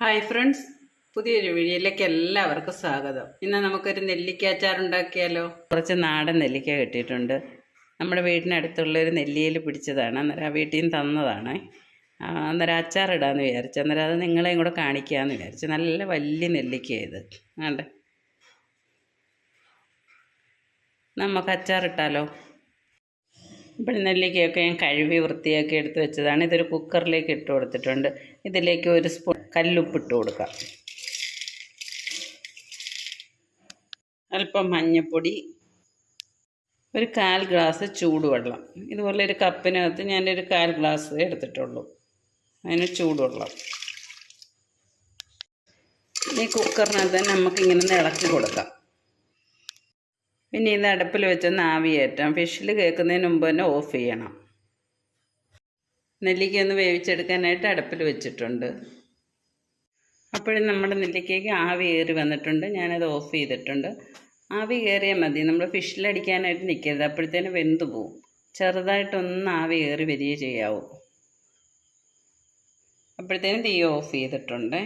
Hi friends പുതിയൊരു വീഡിയോയിലേക്ക് എല്ലാവർക്കും സ്വാഗതം. ഇന്ന് നമുക്കൊരു നെല്ലിക്ക അച്ചാർ ഉണ്ടാക്കിയാലോ കുറച്ച് നാടൻ നെല്ലിക്ക കിട്ടിയിട്ടുണ്ട്. നമ്മുടെ വീടിനടുത്തുള്ള ഒരു നെല്ലിയിൽ പിടിച്ചതാണ്. അന്നേരം ആ വീട്ടിൽ നിന്ന് തന്നതാണ്. അന്നേരം അച്ചാർ ഇടാമെന്ന് വിചാരിച്ചു. അന്നേരം അത് നിങ്ങളെയും കൂടെ കാണിക്കാമെന്ന് വിചാരിച്ചു. നല്ല വലിയ നെല്ലിക്ക ഇത്. വേണ്ട നമുക്ക് അച്ചാർ ഇട്ടാലോ ഇപ്പോൾ നെല്ലിക്കയൊക്കെ ഞാൻ കഴുകി വൃത്തിയാക്കി എടുത്ത് വെച്ചതാണ്. ഇതൊരു കുക്കറിലേക്ക് ഇട്ട് കൊടുത്തിട്ടുണ്ട്. ഇതിലേക്ക് ഒരു സ്പൂൺ കല്ലുപ്പ് ഇട്ട് കൊടുക്കാം. അല്പം മഞ്ഞൾപ്പൊടി ഒരു കാൽ ഗ്ലാസ് ചൂടുവെള്ളം. ഇതുപോലെ ഒരു കപ്പിനകത്ത് ഞാൻ ഒരു കാൽ ഗ്ലാസ് എടുത്തിട്ടുള്ളൂ. അതിന് ചൂടുവെള്ളം. ഈ കുക്കറിനകത്ത് നമുക്കിങ്ങനെ ഇളക്കി കൊടുക്കാം. പിന്നെ ഇത് അടുപ്പിൽ വെച്ചൊന്ന് ആവിയേറ്റാം ഫിഷിൽ കേൾക്കുന്നതിന് മുമ്പ് തന്നെ ഓഫ് ചെയ്യണം. നെല്ലിക്ക ഒന്ന് വേവിച്ചെടുക്കാനായിട്ട് അടുപ്പിൽ വെച്ചിട്ടുണ്ട്. അപ്പോഴും നമ്മുടെ നെല്ലിക്കയ്ക്ക് ആവി കയറി വന്നിട്ടുണ്ട്. ഞാനത് ഓഫ് ചെയ്തിട്ടുണ്ട്. ആവി കയറിയാൽ മതി. നമ്മൾ ഫിഷിലടിക്കാനായിട്ട് നിൽക്കരുത് അപ്പോഴത്തേന് വെന്ത് പോവും. ചെറുതായിട്ടൊന്ന് ആവി കയറി വരികയേ ചെയ്യാവൂ. അപ്പോഴത്തേനും തീ ഓഫ് ചെയ്തിട്ടുണ്ട്.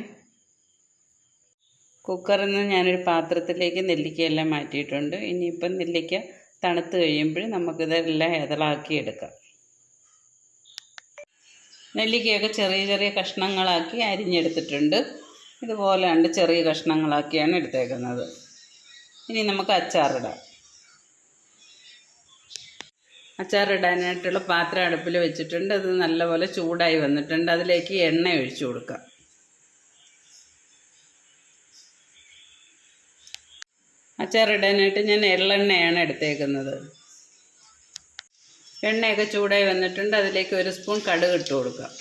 കുക്കറിൽ നിന്ന് ഞാനൊരു പാത്രത്തിലേക്ക് നെല്ലിക്കയെല്ലാം മാറ്റിയിട്ടുണ്ട്. ഇനിയിപ്പം നെല്ലിക്ക തണുത്ത് കഴിയുമ്പോൾ നമുക്കിതെല്ലാം ഇതളാക്കി എടുക്കാം. നെല്ലിക്കയൊക്കെ ചെറിയ ചെറിയ കഷ്ണങ്ങളാക്കി അരിഞ്ഞെടുത്തിട്ടുണ്ട്. ഇതുപോലെയുണ്ട് ചെറിയ കഷ്ണങ്ങളാക്കിയാണ് എടുത്തേക്കുന്നത്. ഇനി നമുക്ക് അച്ചാറിടാം അച്ചാറിടാനായിട്ടുള്ള പാത്രം അടുപ്പിൽ വെച്ചിട്ടുണ്ട്. അത് നല്ലപോലെ ചൂടായി വന്നിട്ടുണ്ട്. അതിലേക്ക് എണ്ണ ഒഴിച്ചു കൊടുക്കാം. അച്ചാറിടാനായിട്ട് ഞാൻ എള്ളെണ്ണയാണ് എടുത്തേക്കുന്നത്. എണ്ണയൊക്കെ ചൂടായി വന്നിട്ടുണ്ട്. അതിലേക്ക് ഒരു സ്പൂൺ കടുക് ഇട്ട് കൊടുക്കാം.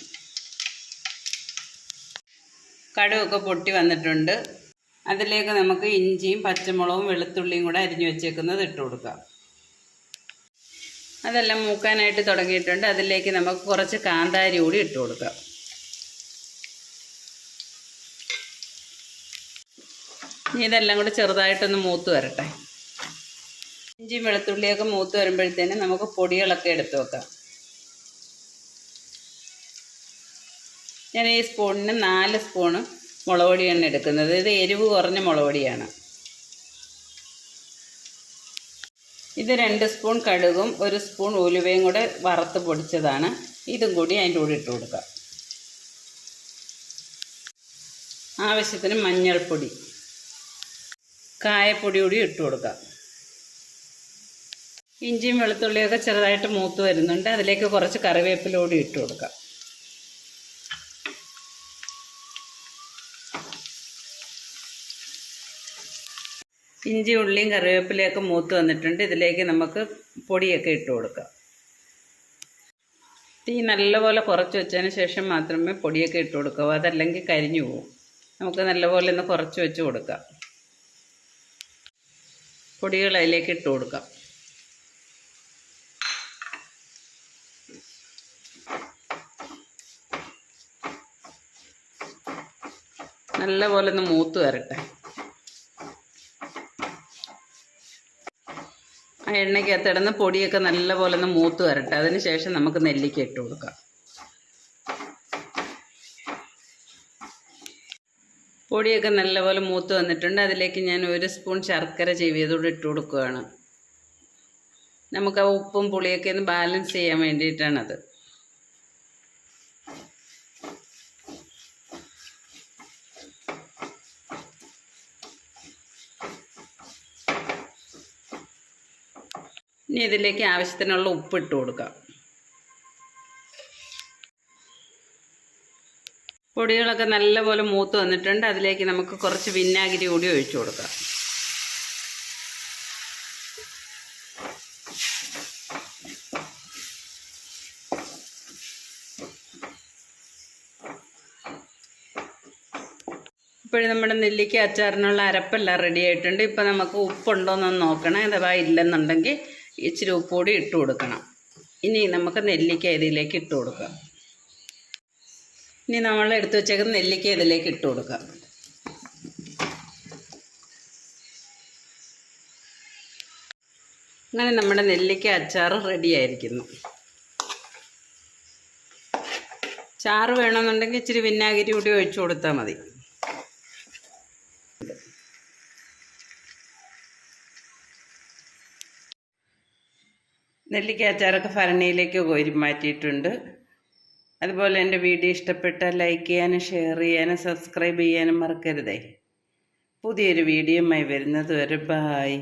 കടുകൊക്കെ പൊട്ടി വന്നിട്ടുണ്ട്. അതിലേക്ക് നമുക്ക് ഇഞ്ചിയും പച്ചമുളകും വെളുത്തുള്ളിയും കൂടെ അരിഞ്ഞു വെച്ചേക്കുന്നത് ഇട്ട് കൊടുക്കാം. അതെല്ലാം മൂക്കാനായിട്ട് തുടങ്ങിയിട്ടുണ്ട്. അതിലേക്ക് നമുക്ക് കുറച്ച് കാന്താരി കൂടി ഇട്ട് കൊടുക്കാം. ഇനി ഇതെല്ലാം കൂടെ ചെറുതായിട്ടൊന്ന് മൂത്ത് വരട്ടെ. ഇഞ്ചിയും വെളുത്തുള്ളിയൊക്കെ മൂത്ത് വരുമ്പോഴത്തേന് നമുക്ക് പൊടികളൊക്കെ എടുത്ത് വെക്കാം. ഞാൻ ഈ സ്പൂണിന് നാല് സ്പൂണ് മുളക് പൊടിയാണ് എടുക്കുന്നത്. ഇത് എരിവ് കുറഞ്ഞ മുളക് പൊടിയാണ് ഇത് രണ്ട് സ്പൂൺ കടുകും ഒരു സ്പൂൺ ഉലുവയും കൂടെ വറുത്ത് പൊടിച്ചതാണ്. ഇതും കൂടി അതിന്റെ കൂടെ ഇട്ട് കൊടുക്കാം. ആവശ്യത്തിന് മഞ്ഞൾപ്പൊടി കായപ്പൊടി കൂടി ഇട്ട് കൊടുക്കാം. ഇഞ്ചിയും വെളുത്തുള്ളിയൊക്കെ ചെറുതായിട്ട് മൂത്ത് വരുന്നുണ്ട്. അതിലേക്ക് കുറച്ച് കറിവേപ്പില കൂടി ഇട്ട് കൊടുക്കാം. ഇഞ്ചി ഉള്ളിയും കറിവേപ്പിലയൊക്കെ മൂത്ത് വന്നിട്ടുണ്ട്. ഇതിലേക്ക് നമുക്ക് പൊടിയൊക്കെ ഇട്ട് കൊടുക്കാം. തീ നല്ലപോലെ കുറച്ച് വെച്ചതിന് ശേഷം മാത്രമേ പൊടിയൊക്കെ ഇട്ട് കൊടുക്കാവൂ. അതല്ലെങ്കിൽ കരിഞ്ഞു പോവും. നമുക്ക് നല്ലപോലെ ഒന്ന് കുറച്ച് വെച്ച് കൊടുക്കാം. പൊടികൾ അതിലേക്ക് ഇട്ട് കൊടുക്കാം. നല്ലപോലെ ഒന്ന് മൂത്ത് വരട്ടെ. ആ എണ്ണയ്ക്കകത്ത് ഇടുന്ന പൊടിയൊക്കെ നല്ലപോലെ ഒന്ന് മൂത്ത് വരട്ടെ. അതിന് ശേഷം നമുക്ക് നെല്ലിക്ക ഇട്ട് കൊടുക്കാം. പൊടിയൊക്കെ നല്ലപോലെ മൂത്ത് വന്നിട്ടുണ്ട്. അതിലേക്ക് ഞാൻ ഒരു സ്പൂൺ ശർക്കര ചെവിയതോടെ ഇട്ട് കൊടുക്കുകയാണ്. നമുക്ക് ആ ഉപ്പും പുളിയൊക്കെ ഒന്ന് ബാലൻസ് ചെയ്യാൻ വേണ്ടിയിട്ടാണത്. ഇനി ഇതിലേക്ക് ആവശ്യത്തിനുള്ള ഉപ്പ് ഇട്ട് കൊടുക്കാം. പൊടികളൊക്കെ നല്ലപോലെ മൂത്ത് വന്നിട്ടുണ്ട്. അതിലേക്ക് നമുക്ക് കുറച്ച് വിനാഗിരി കൂടി ഒഴിച്ചു കൊടുക്കാം. ഇപ്പോഴും നമ്മുടെ നെല്ലിക്ക അച്ചാറിനുള്ള അരപ്പെല്ലാം റെഡി ആയിട്ടുണ്ട്. ഇപ്പം നമുക്ക് ഉപ്പുണ്ടോയെന്നൊന്ന് നോക്കണം. അഥവാ ഇല്ലെന്നുണ്ടെങ്കിൽ ഇച്ചിരി ഉപ്പ് കൂടി ഇട്ട് കൊടുക്കണം. ഇനി നമുക്ക് നെല്ലിക്ക ഇതിലേക്ക് ഇട്ട് കൊടുക്കാം. ഇനി നമ്മൾ എടുത്തു വെച്ചേക്കുന്ന നെല്ലിക്ക ഇതിലേക്ക് ഇട്ട് കൊടുക്കാം. അങ്ങനെ നമ്മുടെ നെല്ലിക്ക അച്ചാർ റെഡിയായിരിക്കുന്നു ചാറ് വേണമെന്നുണ്ടെങ്കിൽ ഇച്ചിരി വിനാഗിരി കൂടി ഒഴിച്ചു കൊടുത്താൽ മതി. നെല്ലിക്ക അച്ചാറൊക്കെ ഭരണിയിലേക്ക് കോരി മാറ്റിയിട്ടുണ്ട്. അതുപോലെ എന്റെ വീഡിയോ ഇഷ്ടപ്പെട്ടാൽ ലൈക്ക് ചെയ്യാനും ഷെയർ ചെയ്യാനും സബ്സ്ക്രൈബ് ചെയ്യാനും മറക്കരുതേ. പുതിയൊരു വീഡിയോയുമായി വരുന്നത് വരെ ബായ്